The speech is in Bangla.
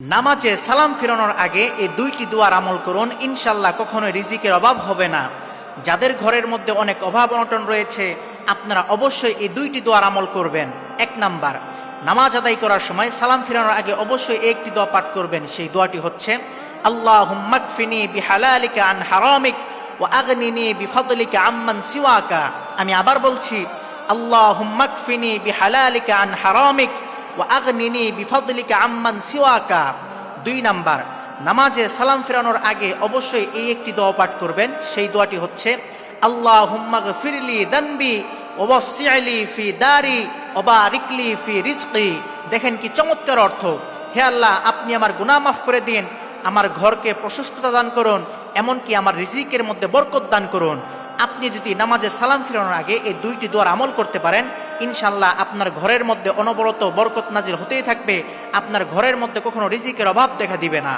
নামাজে সালাম ফেরানোর আগে এই দুইটি দোয়ার আমল করুন। ইনশাল্লাহ কখনোই রিজিকের অভাব হবে না। যাদের ঘরের মধ্যে অনেক অভাব অনটন রয়েছে, আপনারা অবশ্যই এই দুইটি দোয়ার আমল করবেন। এক নাম্বার, নামাজ আদায় করার সময় সালাম ফেরানোর আগে অবশ্যই একটি দোয়া পাঠ করবেন। সেই দোয়াটি হচ্ছে আল্লাহ হুম্মাকফিনি বিহালালিকা আন হারামিক ও আগনিনি বিফদলিকা আম্মান সিওয়াকা। আমি আবার বলছি আল্লাহ হুম্মাকফিনি বিহালালিকা আন হারামিক ও আগনিনি বিফদলিকা আম্মান সিওয়াকা। দুই নাম্বার, নামাজে সালাম ফেরানোর আগে অবশ্যই এই একটি দোয়া পাঠ করবেন। সেই দোয়াটি হচ্ছে আল্লাহ হুম্মাগ ফিরলি দানবি ওবসিয়ালি ফি দারি ওবারিকলি ফি রিজকি। দেখেন কি চমৎকার অর্থ। হে আল্লাহ, আপনি আমার গুনাহ মাফ করে দিন, আমার ঘরকে প্রশস্ততা দান করুন, এমনকি আমার রিজিকের মধ্যে বরকত দান করুন। আপনি যদি নামাজে সালাম ফিরানোর আগে এই দুইটি দোয়ার আমল করতে পারেন ইনশাল্লাহ আপনার ঘরের মধ্যে অনবরত বরকত নাজির হতেই থাকবে। আপনার ঘরের মধ্যে কখনো রিজিকের অভাব দেখা দিবে না।